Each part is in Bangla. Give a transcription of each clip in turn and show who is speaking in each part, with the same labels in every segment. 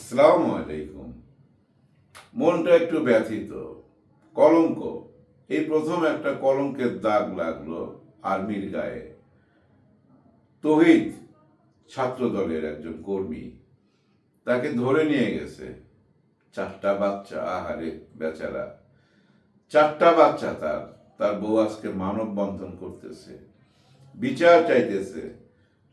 Speaker 1: আসসালামু আলাইকুম। মনটা একটু ব্যথিত। কলঙ্ক। এই প্রথম একটা কলঙ্কের দাগ লাগল আর্মির গায়ে। তহিদ ছাত্র দলের একজন কর্মী, তাকে ধরে নিয়ে গেছে। চারটা বাচ্চা, আহারে বেচারা। চারটা বাচ্চা তার। তার বউ আজকে মানববন্ধন করতেছে। বিচার চাইতেছে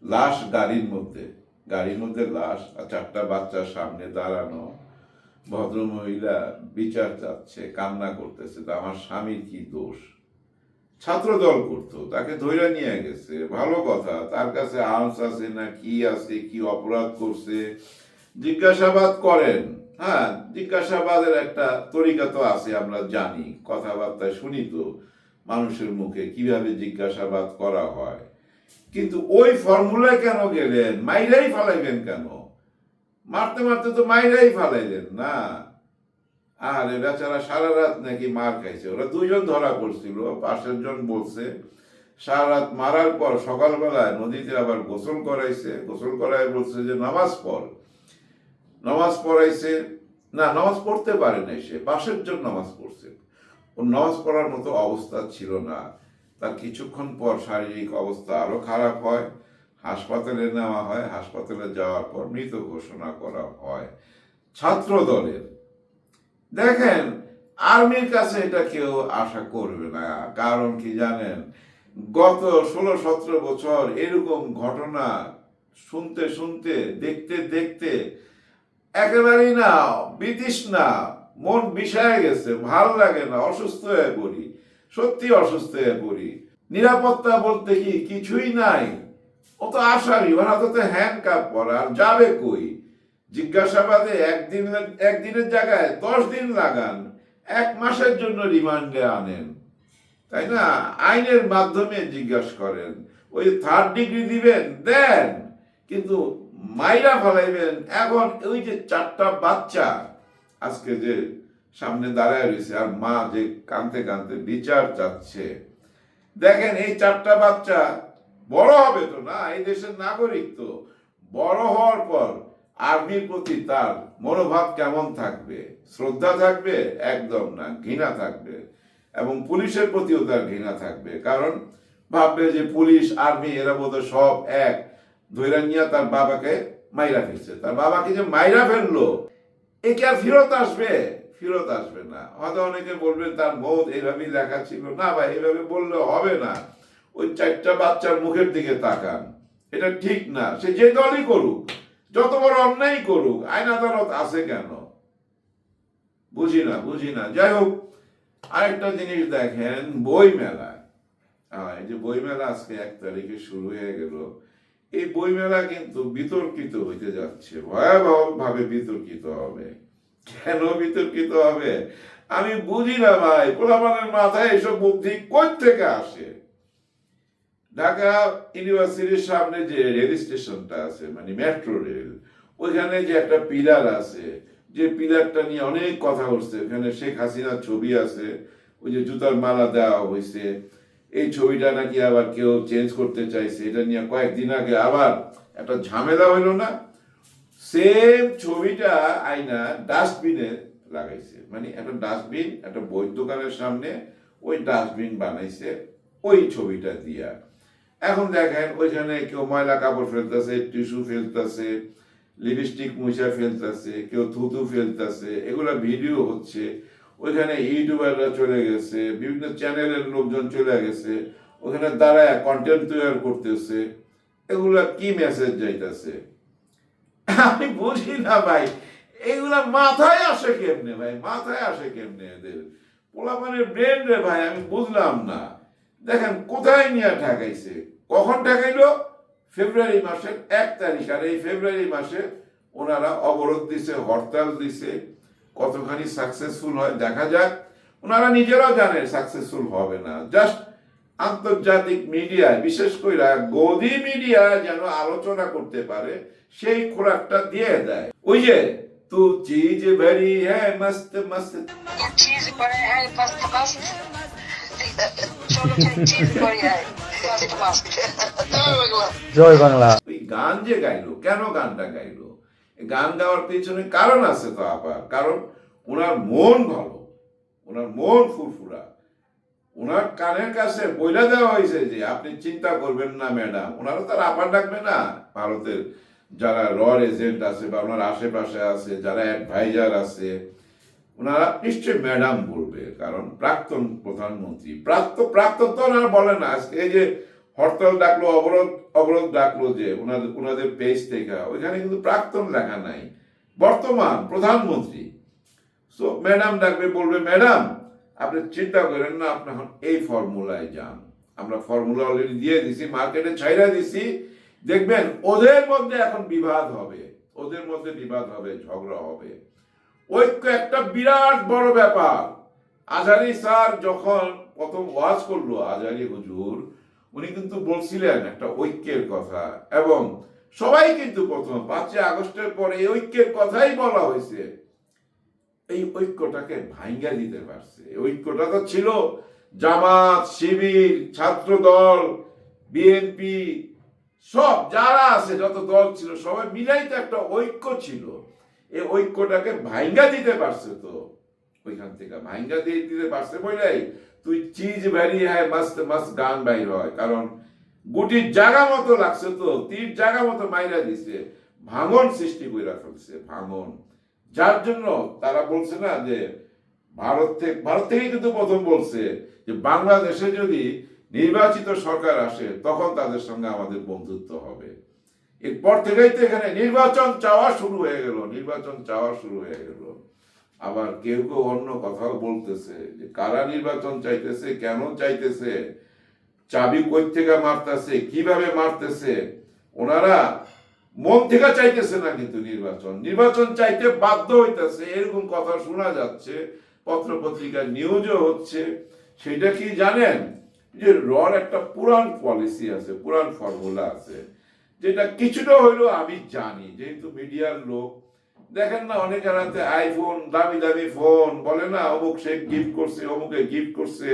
Speaker 1: লাশ গাড়ির মধ্যে। গাড়ির মধ্যে লাশ আর চারটা বাচ্চার সামনে দাঁড়ানো ভদ্রমহিলা বিচার চাচ্ছে, কান্না করতেছে, তো আমার স্বামীর কি দোষ? ছাত্র দল করতো, তাকে ধৈর্য নিয়ে গেছে, ভালো কথা, তার কাছে আর্মস আছে না কি আছে, কি অপরাধ করছে, জিজ্ঞাসাবাদ করেন। হ্যাঁ জিজ্ঞাসাবাদের একটা তরিকা তো আছে, আমরা জানি, কথাবার্তায় শুনি তো মানুষের মুখে কীভাবে জিজ্ঞাসাবাদ করা হয়। কিন্তু ওই ফর্মুলায় কেন গেলেন? মাইরাই ফালাইবেন কেন? মারতে মারতে তো মাইরাই ফালাইলেন, না? আরে বেচারা সারা রাত নাকি মার খাইছে। ওরা দুইজন ধরা পড়ছিল, পাশের জন বলছে, সারা রাত মারার পর সকালবেলায় নদীতে আবার গোসল করাইছে। গোসল করায় বলছে যে, নামাজ পড়। নামাজ পড়াইছে, না, নামাজ পড়তে পারে নাই সে, পাশের জন নামাজ পড়ছে। ওর নামাজ পড়ার মতো অবস্থা ছিল না। তার কিছুক্ষণ পর শারীরিক অবস্থা আরও খারাপ হয়। হাসপাতালে নেওয়া হয়। হাসপাতালে যাওয়ার পর মৃত ঘোষণা করা হয় ছাত্র দলের দেখেন, আর্মির কাছে এটা কেউ আশা করবে না। কারণ কি জানেন, গত ষোলো সতেরো বছর এরকম ঘটনা শুনতে শুনতে, দেখতে দেখতে একেবারেই না, বিতৃষ্ণা, মন বিষায় গেছে, ভালো লাগে না, অসুস্থ হয়ে পড়ি। সত্যি অসুস্থ হয়ে পড়ি। নিরাপত্তা বলতে কি কিছুই নাই। ও তো আসামি, ওরা তো হ্যান্ড কাপ পরা, আর যাবে কই? জিজ্ঞাসাবাদে একদিন, একদিনের জায়গায় দশ দিন লাগান, এক মাসের জন্য রিমান্ডে আনেন। তাই না? আইনের মাধ্যমে জিজ্ঞাসা করেন, ওই থার্ড ডিগ্রি দিবেন, দেন। কিন্তু মাইরা ফেলাইবেন, এখন ওই যে চারটা বাচ্চা, আজকে যে সামনে দাঁড়ায় রয়েছে আর মা যে কানতে কানতে বিচার চাচ্ছে। দেখেন, এই চারটা বাচ্চা বড় হবে তো না? এই দেশের নাগরিক তো। বড় হওয়ার পর আর্মির প্রতি তার মনোভাব কেমন থাকবে? শ্রদ্ধা থাকবে? একদম না, ঘৃণা থাকবে। এবং পুলিশের প্রতিও তার ঘৃণা থাকবে। কারণ ভাববে যে পুলিশ, আর্মি, এরা বোধহয় সব এক। ধৈরা নিয়ে তার বাবাকে মাইরা ফেলছে। তার বাবাকে যে মাইরা ফেলল এ কি আর ফেরত আসবে? ফেরত আসবে না। হয়তো অনেকে বলবেন তার মৌত এইভাবেই লেখা ছিল না ভাই এইভাবে বললে হবে না। ওই চারটা বাচ্চার মুখের দিকে তাকান। এটা ঠিক না। সে যে দলই করুক যত বড় অন্যায় করুক আইন আদালত আছে কেন? বুঝি না বুঝি না। যাই হোক আরেকটা জিনিস দেখেন বই আহ, এই যে বই মেলা আজকে এক তারিখে শুরু হয়ে গেল। এই বই মেলা কিন্তু বিতর্কিত হইতে যাচ্ছে। ভয়াবহ ভাবে বিতর্কিত হবে। কেন বিতর্কিত হবে? আমি বুঝি না ভাই, পোলাপানের মাথায় এসব বুদ্ধি কোথ থেকে আসে? ঢাকা ইউনিভার্সিটির সামনে যে রেল স্টেশনটা আছে মানে মেট্রো রেল, ওইখানে যে একটা পিলার আছে, যে পিলারটা নিয়ে অনেক কথা উঠছে ওখানে শেখ হাসিনার ছবি আছে, ওই যে জুতার মালা দেওয়া হয়েছে এই ছবিটা নাকি আবার কেউ চেঞ্জ করতে চাইছে, এটা নিয়ে কয়েকদিন আগে আবার একটা ঝামেলা হইল না? সেম ছবিটা আইনা ডাস্টবিনে লাগাইছে। মানে একটা ডাস্টবিন একটা বই দোকানের সামনে ওই ডাস্টবিন বানাইছে ওই ছবিটা দিয়া। এখন দেখেন ওইখানে কেউ ময়লা কাপড় ফেলতেছে, টিস্যু ফেলতেছে লিপস্টিক মুছা ফেলতেছে, কেউ থুতু ফেলতেছে, এগুলা ভিডিও হচ্ছে। ওইখানে ইউটিউবাররা চলে গেছে, বিভিন্ন চ্যানেলের লোকজন চলে গেছে, ওখানে দাঁড়ায় কন্টেন্ট তৈরি করতেছে। এগুলা কি মেসেজ যাইতেছে? আমি বুঝি না ভাই। এগুলা মাথায় আসে কেমনে ভাই? মাথায় আসে কেমনে এদের? পোলাপানের ব্রেন রে ভাই, আমি বুঝলাম না। দেখেন, কোথায় নিয়ে ঠেকাইছে? কখন ঠেকাইলো? ফেব্রুয়ারি মাসের এক তারিখ। আর এই ফেব্রুয়ারি মাসে ওনারা অবরোধ দিছে, হরতাল দিছে। কতখানি সাকসেসফুল হয় দেখা যাক। ওনারা নিজেরাও জানেন সাকসেসফুল হবে না। জাস্ট আন্তর্জাতিক মিডিয়ায় বিশেষ করে গদি মিডিয়া যেন আলোচনা করতে পারে। সেই খোরাকটা দিয়ে দেয়। ওই যে তু চিজ ভরি হ্যাঁ মস্ত মস্ত
Speaker 2: জয় বাংলা।
Speaker 1: ওই গান যে কেন গানটা গান গাওয়ার পিছনে কারণ আছে তো আবার। কারণ ওনার মন ভালো ওনার মন ফুরফুরা। ওনার কানের কাছে বইলা দেওয়া হয়েছে যে আপনি চিন্তা করবেন না ম্যাডাম। ওনারও তার আপার ডাকবে না ভারতের। যারা রর এজেন্ট আছে বা ওনার আশেপাশে আছে, যারা অ্যাডভাইজার আছে, ওনারা নিশ্চয়ই ম্যাডাম বলবে, কারণ প্রাক্তন প্রধানমন্ত্রী, প্রাক্ত, প্রাক্তন তো ওনারা বলে না। আজকে এই যে হরতাল ডাকলো, অবরোধ অবরোধ ডাকলো যে ওনাদের ওনাদের পেজ থেকে, ওইখানে কিন্তু প্রাক্তন লেখা নাই। বর্তমান প্রধানমন্ত্রী সো ম্যাডাম ডাকবে, বলবে ম্যাডাম আপনি চিন্তা করেন না, আপনি এই ফর্মুলায় যান। আমরা ফর্মুলা অলরেডি দিয়ে দিছি মার্কেটে ছাইরা দিছি দেখবেন, ওদের মধ্যে এখন বিবাদ হবে। ওদের মধ্যে বিবাদ হবে, ঝগড়া হবে। ঐক্য একটা বিরাট বড় ব্যাপার। আজারি স্যার যখন প্রথম ওয়াজ করল, আজারি হুজুর, উনি কিন্তু বলছিলেন একটা ঐক্যের কথা এবং সবাই কিন্তু প্রথম পাঁচই আগস্টের পরে এই ঐক্যের কথাই বলা হয়েছে। এই ঐক্যটাকে ভাঙ্গা দিতে পারছে। ঐক্যটা তো ছিল জামাত, শিবির ছাত্র দল বিএনপি সব যারা আছে, যত দল ছিল, সবাই মিলাই তো একটা ঐক্য ছিল। এই ঐক্যটাকে ভাঙ্গা দিতে পারছে তো। ওইখান থেকে ভাঙ্গা দিয়ে দিতে পারছে বলেই তুই চিজ ভ্যারি হ্যায় মাস্ত মাস্ত গান বাইর হয়। কারণ গুটির জায়গা মতো লাগছে তো, তীর জায়গা মতো মাইরা দিছে। ভাঙন সৃষ্টি করে ফেলছে, ভাঙন। যার জন্য তারা বলছে না যে, ভারত থেকে ভারত থেকেই কিন্তু প্রথম বলছে যে, বাংলাদেশে যদি নির্বাচিত সরকার আসে, তখন তাদের সঙ্গে আমাদের বন্ধুত্ব হবে। এরপর থেকেই তো এখানে নির্বাচন চাওয়া শুরু হয়ে গেল, নির্বাচন চাওয়া শুরু হয়ে গেল। আবার কেউ কেউ অন্য কথাও বলতেছে যে, কারা নির্বাচন চাইতেছে, কেন চাইতেছে, চাবি কই থেকে মারতেছে, কীভাবে মারতেছে, ওনারা মন থেকে চাইতেছে না কিন্তু নির্বাচন। নির্বাচন চাইতে বাধ্য হইতেছে, এরকম কথা শোনা যাচ্ছে পত্র পত্রিকার নিউজও হচ্ছে। সেটা কি জানেন? যে রর একটা পুরান পলিসি আছে পুরান ফর্মুলা আছে, যেটা কিছুটা হইলেও আমি জানি। যেহেতু মিডিয়ার লোক, দেখেন না অনেকের হাতে আইফোন দামি দামি ফোন বলে না, অমুক সে গিফট করছে, অমুকে গিফট করছে।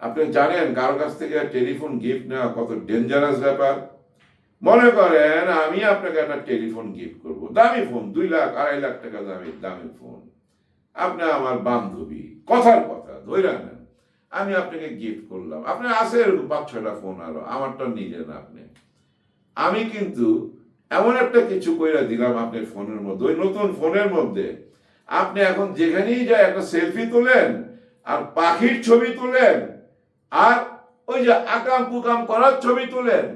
Speaker 1: আপনি জানেন, কারও কাছ থেকে টেলিফোন গিফট নেওয়া কত ডেঞ্জারাস ব্যাপার? মনে করেন, আমি আপনাকে একটা টেলিফোন গিফট করব। দামি ফোন দুই লাখ, আড়াই লাখ টাকা দামি দামি ফোন আপনি আমার বান্ধবী, কথার কথা ধরে আমি আপনাকে গিফট করলাম। আপনার আছে এরকম, পাঁচ ছয়টা ফোন আরও আমারটা নিলেন আপনি। আমি কিন্তু এমন একটা কিছু কইরা দিলাম আপনার ফোনের মধ্যে। ওই নতুন ফোনের মধ্যে। আপনি এখন যেখানেই যায় একটা সেলফি তোলেন, আর পাখির ছবি তোলেন, আর ওই যে আকাম কুকাম করার ছবি তোলেন,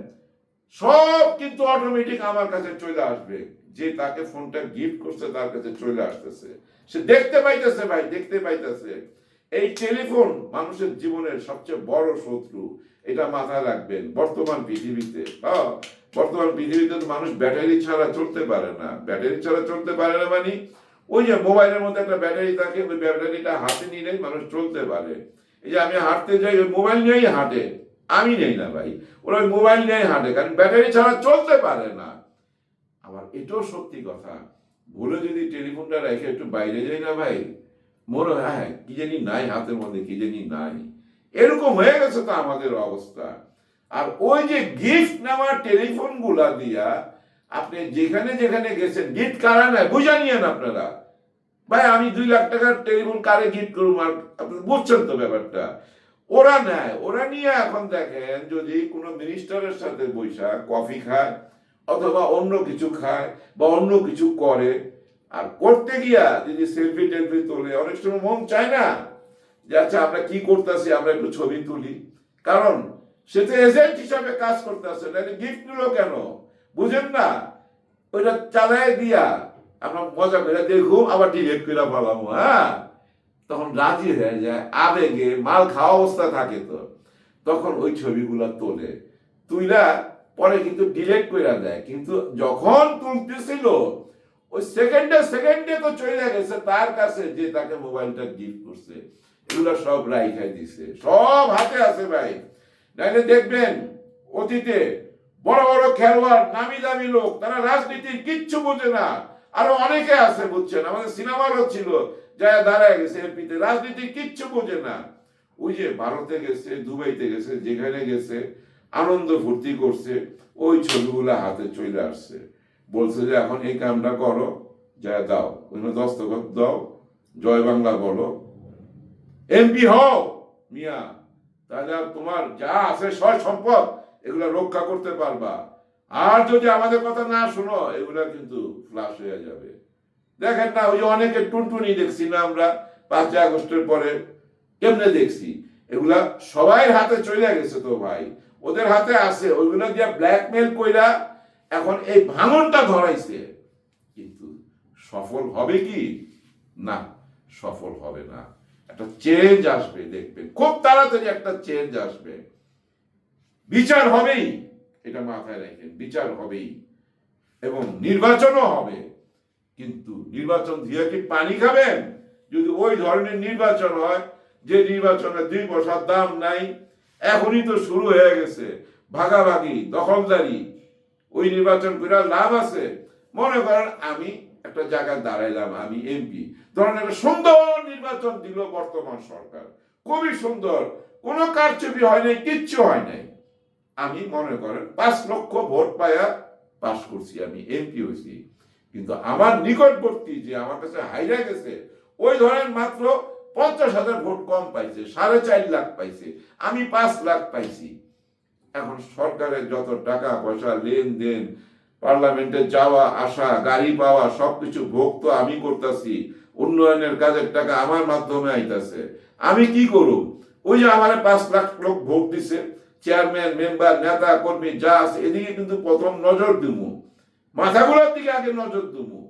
Speaker 1: সব কিন্তু অটোমেটিক আমার কাছে চলে আসবে। যে তাকে ফোনটা গিফট করছে, তার কাছে চলে আসতেছে। সে দেখতে পাইতেছে ভাই, দেখতে পাইতেছে। এই টেলিফোন মানুষের জীবনের সবচেয়ে বড় শত্রু। এটা মাথায় রাখবেন, বর্তমান পৃথিবীতে বর্তমান পৃথিবীতে তো মানুষ ব্যাটারি ছাড়া চলতে পারে না। ব্যাটারি ছাড়া চলতে পারে না মানে ওই যে মোবাইলের মধ্যে একটা ব্যাটারি থাকে, ওই ব্যাটারিটা হাতে নিলেই মানুষ চলতে পারে। এই যে আমি হাঁটতে যাই, ওই মোবাইল নিয়েই হাঁটে। আমি নেই না ভাই, ওরা ওই মোবাইল নিয়েই হাঁটে, কারণ ব্যাটারি ছাড়া চলতে পারে না। আবার এটাও সত্যি কথা, ভুলে যদি টেলিফোনটা রেখে একটু বাইরে যাই না ভাই মনে হয় হ্যাঁ কি জানি নাই হাতের মধ্যে কি জানি নাই এরকম হয়ে গেছে তো আমাদের অবস্থা আর ওই যে গিফট নেওয়ার টেলিফোনগুলা দিয়া আপনি যেখানে যেখানে গেছেন গিফট কারা নেয় বুঝা নিয়েন আপনারা ভাই আমি দুই লাখ টাকার টেলিফোন কারে গিফট করব আর আপনি বুঝছেন তো ব্যাপারটা ওরা নেয় ওরা নিয়ে এখন দেখেন যদি কোনো মিনিস্টারের সাথে বৈশা কফি খায় অথবা অন্য কিছু খায় বা অন্য কিছু করে আর করতে গিয়া যদি সেলফি টেলফি তোলে, অনেক সময় মন চায় না যে আচ্ছা আমরা কি করতেছি, আমরা একটু ছবি তুলি। কারণ সে তো এজেন্ট হিসাবে কাজ করতেছে, তাহলে গিফট নিল কেন? বুঝেন না? ওইটা চালায় দিয়া আমরা মজা করে দেখুম আবার ডিলেট করে পালাম হ্যাঁ? তখন রাজি হয়ে যায়, আবেগে মাল খাওয়া অবস্থা থাকে তো। তখন ওই ছবিগুলা তোলে। তুইলা পরে কিন্তু ডিলেট করে দেয়। কিন্তু যখন তুলতেছিল ওই সেকেন্ডে সেকেন্ডে তো চলে গেছে, তার কাছে যে তাকে মোবাইলটা গিফট করছে। এগুলো সব রাইখাই দিছে। সব হাতে আছে ভাই। নাইলে দেখবেন, অতীতে বড় বড় খেলোয়াড়, নামি দামি লোক, তারা রাজনীতির কিচ্ছু বোঝে না। আরও অনেকে আছে, বুঝছেন? আমাদের সিনেমারও ছিল যা দাঁড়ায় গেছে এমপিতে, রাজনীতি কিচ্ছু বোঝে না। ওই যে ভারতে গেছে, দুবাইতে গেছে, যেখানে গেছে, আনন্দ ফুর্তি করছে, ওই ছবিগুলো হাতে চলে আসছে। বলছে যে, এখন এই কামটা করো, যা দাও। ওইখানে দস্তখত দাও, জয় বাংলা বলো। এমপি হও, মিয়া। তাহলে তোমার যা আছে সব সম্পদ, এগুলো রক্ষা করতে পারবা। আর যদি আমাদের কথা না শুনো, এগুলা কিন্তু ফ্লাশ হয়ে যাবে। দেখেন না, ওই অনেকে টুনটুনি দেখছি না আমরা, পাঁচই আগস্টের পরে। কেমনে দেখছি? এগুলা সবাই হাতে চলে গেছে তো ভাই। ওদের হাতে আছে, ওইগুলো দিয়ে ব্ল্যাকমেল কইরা এখন এই ভাঙনটা ধরাইছে। কিন্তু সফল হবে কি? না, সফল হবে না। একটা চেঞ্জ আসবে, দেখবেন। খুব তাড়াতাড়ি একটা চেঞ্জ আসবে। বিচার হবেই, এটা মাথায় রাখেন, বিচার হবেই। এবং নির্বাচনও হবে। কিন্তু নির্বাচন দিয়ে কি পানি খাবেন? যদি ওই ধরনের নির্বাচন হয়, যে নির্বাচনে দুই পয়সার দাম নাই, এখনই তো শুরু হয়ে গেছে। ভাগাভাগি, দখলদারি। ওই নির্বাচন করে লাভ আছে। মনে করেন আমি একটা জায়গায় দাঁড়াইলাম, আমি এমপি ধরেন একটা সুন্দর নির্বাচন দিল বর্তমান সরকার। খুবই সুন্দর। কোনো কারচুপি হয় নাই, কিচ্ছু হয় নাই। আমি মনে করেন পাঁচ লক্ষ ভোট পায়া পাস করছি, আমি এমপি হয়েছি কিন্তু আমার নিকটবর্তী যে আমার কাছে হাইরা গেছে, ওই ধরেন মাত্র পঞ্চাশ হাজার ভোট কম পাইছে, সাড়ে চার লাখ পাইছে, আমি পাঁচ লাখ পাইছি। এখন সরকারের যত টাকা পয়সা, লেনদেন, পার্লামেন্টে যাওয়া, আসা, গাড়ি পাওয়া, সবকিছু ভোগ তো আমি করতেছি। উন্নয়নের কাজের টাকা আমার মাধ্যমে আইতাছে। আমি কি করব? ওই যে আমার পাঁচ লাখ লোক ভোট দিছে, চেয়ারম্যান, মেম্বার, নেতা, কর্মী, যা আছে, এদিকে কিন্তু প্রথম নজর দিমু। মাথাগুলোর দিকে আগে নজর দিমু।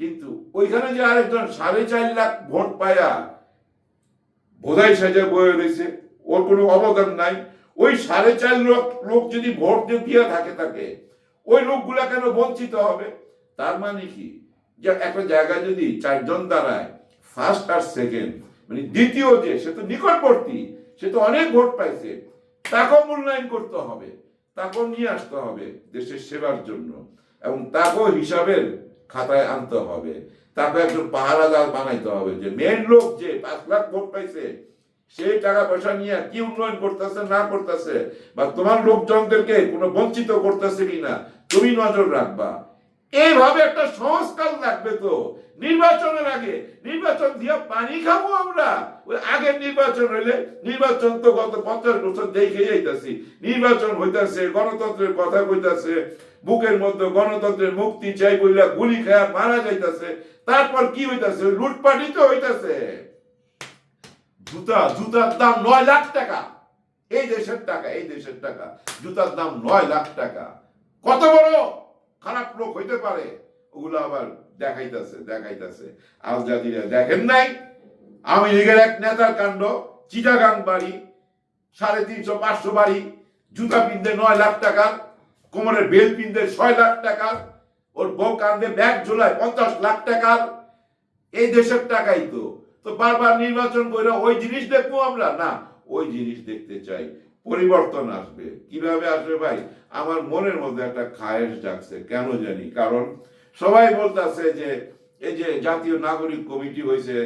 Speaker 1: কিন্তু ওইখানে যে আরেকজন সাড়ে চার লাখ ভোট পায়া, বোধাই সাজা বয়ে রয়েছে, ওর কোনো অবদান নাই। ওই সাড়ে চার লাখ লোক যদি ভোট দিয়ে থাকে তাকে, ওই লোকগুলা কেন বঞ্চিত হবে? তার মানে কি? যে একটা জায়গায় যদি চারজন দাঁড়ায় ফার্স্ট আর সেকেন্ড মানে দ্বিতীয় যে, সে তো নিকটবর্তী, সে তো অনেক ভোট পাইছে, তাকেও মূল্যায়ন করতে হবে, তাকেও নিয়ে আসতে হবে দেশের সেবার জন্য, এবং তাকেও হিসাবের খাতায় আনতে হবে, তাকে একজন পাহারাদার বানাইতে হবে, যে মেন লোক যে পাঁচ লাখ ভোট পাইছে সেই টাকা পয়সা নিয়ে কি উন্নয়ন করতেছে, না করতেছে, বা তোমার লোকজনদেরকে কোনো বঞ্চিত করতেছে কিনা, তুমি নজর রাখবা। এইভাবে একটা সংস্কার লাগবে তো। নির্বাচনের আগে, নির্বাচন দিয়ে পানি খাব আমরা। ওই আগের নির্বাচন হইলে, নির্বাচন তো গত পঞ্চাশ বছর দেখে যাইতাছি। নির্বাচন হইতাছে, গণতন্ত্রের কথা কইতাছে, বুকের মধ্যে গণতন্ত্রের মুক্তি চাই বইলা গুলি খায়া মারা যাইতাছে। তারপর কি হইতাছে? লুটপাটি তো হইতাছে। জুতা, জুতার দাম নয় লাখ টাকা। এই দেশের টাকা, এই দেশের টাকা। জুতার দাম নয় লাখ টাকা। কত বড়? খারাপ লোক হইতে পারে। ওগুলো আবার দেখাইতেছে দেখাইতেছে। আল জাতিরা দেখেন নাই? আমি লীগের এক নেতার কাণ্ড, চিটাগাং বাড়ি, সাড়ে তিনশো, পাঁচশো বাড়ি, জুতা পিনতে নয় লাখ টাকা, কোমরের বেল পিনতে ছয় লাখ টাকা, ওর বউ কান্দে ব্যাগ ঝোলায় পঞ্চাশ লাখ টাকার এই দেশের টাকাই তো। তো বারবার নির্বাচন করে ওই জিনিস দেখব আমরা? না, ওই জিনিস দেখতে চাই। পরিবর্তন আসবে। কীভাবে আসবে ভাই? আমার মনের মধ্যে একটা খায়েশ জাগছে, কেন জানি? কারণ সবাই বলতেছে যে, এই যে জাতীয় নাগরিক কমিটি হয়েছে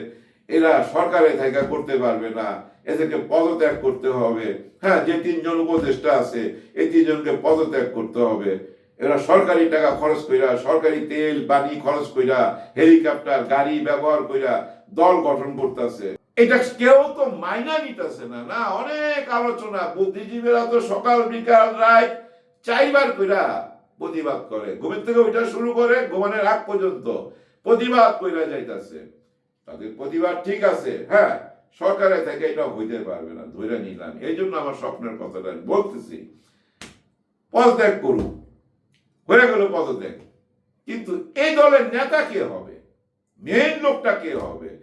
Speaker 1: এরা সরকারে থাকা করতে পারবে না, এদেরকে পদত্যাগ করতে হবে। হ্যাঁ যে তিনজন উপদেষ্টা আছে, এই তিনজনকে পদত্যাগ করতে হবে। এরা সরকারি টাকা খরচ কইরা, সরকারি তেল, পানি খরচ কইরা, হেলিকপ্টার, গাড়ি ব্যবহার কইরা দল গঠন করতেছে। এটা কেউ তো মাইনা নিতেছে না না? অনেক আলোচনা, বুদ্ধিজীবীরা তো সকাল, বিকাল, রাত চাইবার কইরা প্রতিবাদ করে। ঘুমের থেকে ওইটা শুরু করে ঘুমানোর আগ পর্যন্ত প্রতিবাদ কইরা যাইতাছে। তাদের প্রতিবাদ ঠিক আছে হ্যাঁ? সরকারের থেকে এটা হইতে পারবে না ধরে নিলাম। এই জন্য আমার স্বপ্নের কথাটা আমি বলতেছি। পদত্যাগ করুক। হয়ে গেল পদত্যাগ। কিন্তু এই দলের নেতা কে হবে? মেন লোকটা কে হবে?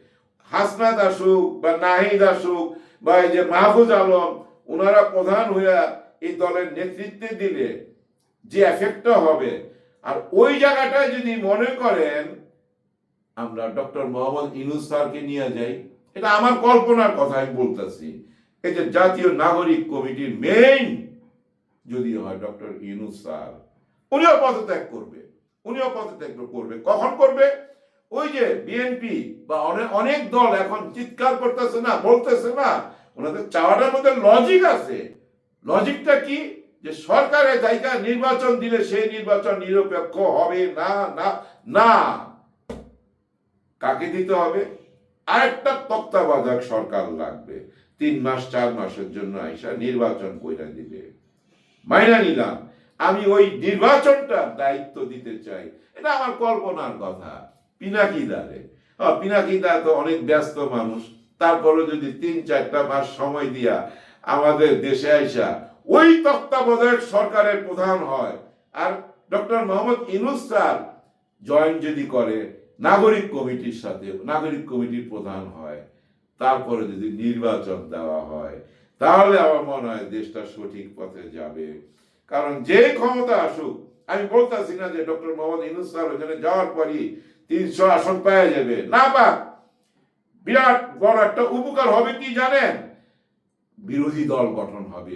Speaker 1: হাসনাত আসুক বা নাহিদ আসুক বা এই যে মাহফুজ আলম ওনারা প্রধান হইয়া এই দলের নেতৃত্বে দিলে যে এফেক্টটা হবে। আর ওই জায়গাটায় যদি মনে করেন, আমরা ডক্টর মোহাম্মদ ইনুস স্যারকে নিয়ে যাই, এটা আমার কল্পনার কথা আমি বলতেছি। এই যে জাতীয় নাগরিক কমিটির মেইন যদি হয় ডক্টর ইনুস স্যার, উনিও পদত্যাগ করবে, উনিও পদত্যাগ করবে। কখন করবে? ওই যে বিএনপি বা অনেক অনেক দল এখন চিৎকার করতেছে না, বলতেছে না, ওনাদের চাওয়াটার মধ্যে লজিক আছে। লজিকটা কি? যে সরকারের জায়গা নির্বাচন দিলে সেই নির্বাচন নিরপেক্ষ হবে না না না। কাকে দিতে হবে? আরেকটা তত্ত্বাবধায়ক সরকার লাগবে। তিন মাস, চার মাসের জন্য আইসা নির্বাচন কইরা দিবে। মাইনা নিলাম। আমি ওই নির্বাচনটার দায়িত্ব দিতে চাই। এটা আমার কল্পনার কথা। পিনাকিদারে হ্যাঁ পিনাকিদা তো অনেক ব্যস্ত মানুষ। তারপরে যদি তিন চারটা মাস সময় দিয়া আমাদের দেশে আইসা, ওই তত্ত্বাবধায়ক সরকারের প্রধান হয়। আর doctor Mohammad Yunus sir join যদি করে, নাগরিক কমিটির সাথে, নাগরিক কমিটির প্রধান হয়। তারপরে যদি নির্বাচন দেওয়া হয়, তাহলে আমার মনে হয় দেশটা সঠিক পথে যাবে। কারণ যে ক্ষমতা আসুক, আমি বলতেছি না যে ডক্টর মোহাম্মদ ইনুস স্যার ওখানে যাওয়ার পরই তিনশো আসন পাওয়া যাবে। না পাক বিরাট বড় একটা উপকার হবে কি জানেন? বিরোধী দল গঠন হবে।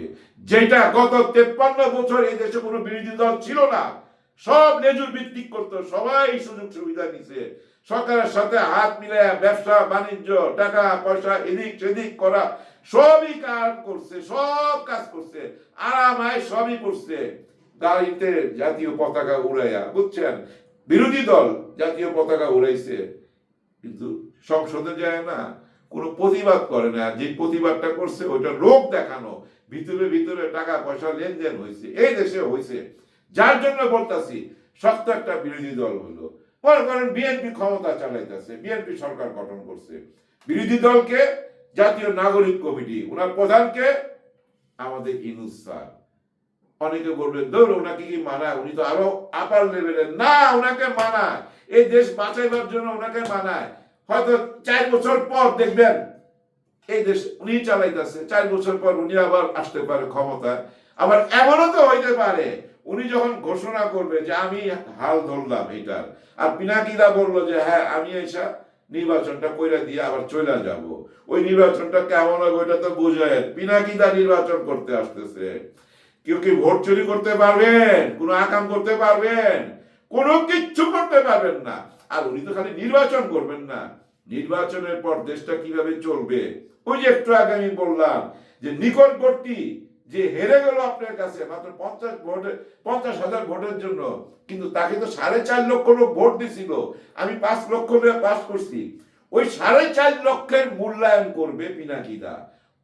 Speaker 1: যেটা গত তেপ্পান্ন বছর এই দেশে কোনো বিরোধী দল ছিল না। সব লেজুর ভিত্তিক করতো, সবাই সুযোগ সুবিধা নিছে। সরকারের সাথে হাত মিলায় ব্যবসা, বাণিজ্য, টাকা, পয়সা, এদিক সেদিক করা, সবই কাজ করছে, সব কাজ করছে, আরামায় সবই করছে। গাড়িতে জাতীয় পতাকা উড়াইয়া, বুঝছেন? বিরোধী দল জাতীয় পতাকা উড়াইছে। কিন্তু সংসদে যায় না, কোনো প্রতিবাদ করে না। যে প্রতিবাদটা করছে, ওইটা লোক দেখানো। ভিতরে ভিতরে টাকা, পয়সা, লেনদেন হয়েছে এই দেশে হয়েছে যার জন্য বলতাছি, শক্ত একটা বিরোধী দল হলো মনে করেন বিএনপি ক্ষমতা চালাইতেছে, বিএনপি সরকার গঠন করছে। বিরোধী দলকে জাতীয় নাগরিক কমিটি ওনার প্রধানকে আমাদের ইনুস স্যার। অনেকে বলবেন ধর ওনাকে কি মানায় উনি তো আরও আপার লেভেলের না, ওনাকে মানায় এই দেশ বাঁচাইবার জন্য ওনাকে মানায় হয়তো চার বছর পর দেখবেন, এই দেশ উনি চালাইতেছে। চার বছর পর উনি আবার আসতে পারে ক্ষমতায়। আবার এমনও তো হইতে পারে, উনি যখন ঘোষণা করবে যে আমি হাল ধরলাম এটার আর পিনাকিদা বলল যে হ্যাঁ আমি এসা নির্বাচনটা কইরা দিয়ে আবার চলে যাব। ওই নির্বাচনটা কেমন হবে ওইটা তো বুঝেন। পিনাকিদা নির্বাচন করতে আসতেছে। কেউ কি ভোট চুরি করতে পারবেন? কোনো আকাম করতে পারবেন? কোনো কিচ্ছু করতে পারবেন না। আর উনি তো খালি নির্বাচন করবেন না। নির্বাচনের পর দেশটা কীভাবে চলবে? ওই যে একটু আগে আমি বললাম যে নিকটবর্তী যে হেরে গেল আপনার কাছে, মাত্র পঞ্চাশ ভোটে, পঞ্চাশ হাজার ভোটের জন্য, কিন্তু তাকে তো সাড়ে চার লক্ষ লোক ভোট দিছিল। আমি পাঁচ লক্ষ লোক পাস করছি। ওই সাড়ে চার লক্ষের মূল্যায়ন করবে পিনাকিদা।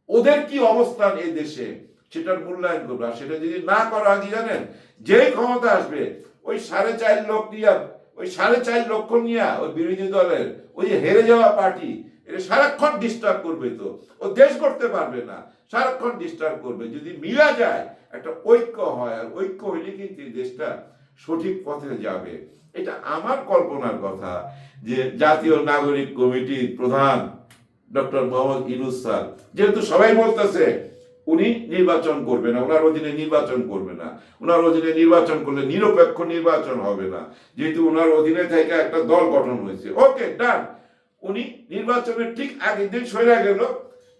Speaker 1: ওদের কি অবস্থান এই দেশে? সেটার মূল্যায়ন করবে। আর সেটা যদি না করা হয়, কি জানেন? যেই ক্ষমতা আসবে, ওই সাড়ে চার লক্ষ নিয়ে, ওই সাড়ে চার লক্ষ নিয়ে ওই বিরোধী দলের, ওই হেরে যাওয়া পার্টি, এটা সারাক্ষণ ডিস্টার্ব করবে তো। ও দেশ করতে পারবে না, সারাক্ষণ ডিস্টার্ব করবে। যদি মিলা যায়, একটা ঐক্য হয়, আর ঐক্য হইলে কিন্তু দেশটা সঠিক পথে যাবে। এটা আমার কল্পনার কথা যে জাতীয় নাগরিক কমিটির প্রধান ডক্টর মোহাম্মদ ইনুস যেহেতু সবাই বলতেছে উনি নির্বাচন করবে না, ওনার অধীনে নির্বাচন করবে না। ওনার অধীনে নির্বাচন করলে নিরপেক্ষ নির্বাচন হবে না। যেহেতু ওনার অধীনে থেকে একটা দল গঠন হয়েছে। ওকে, ডান। উনি নির্বাচনের ঠিক আগের দিন সরে গেল।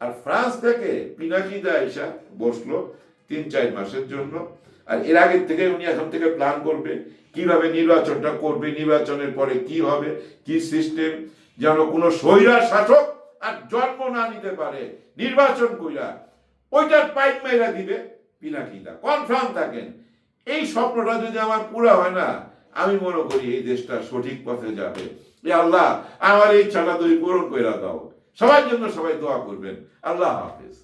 Speaker 1: আর ফ্রান্স থেকে পিনাকিদা এসা বসল তিন, চার মাসের জন্য। আর এর আগের থেকে উনি এখন থেকে প্ল্যান করবে কীভাবে নির্বাচনটা করবে, নির্বাচনের পরে কি হবে, কি সিস্টেম যেন কোনো স্বৈরা শাসক আর জন্ম না নিতে পারে। নির্বাচন কইরা ওইটার পাইপ মেরা দিবে পিনাকিদা কনফার্ম থাকেন, এই স্বপ্নটা যদি আমার পুরো হয় না, আমি মনে করি এই দেশটা সঠিক পথে যাবে। এ আল্লাহ, আমার এই ইচ্ছাটা তুই পূরণ করে দাও। সবার জন্য সবাই দোয়া করবেন। আল্লাহ হাফেজ।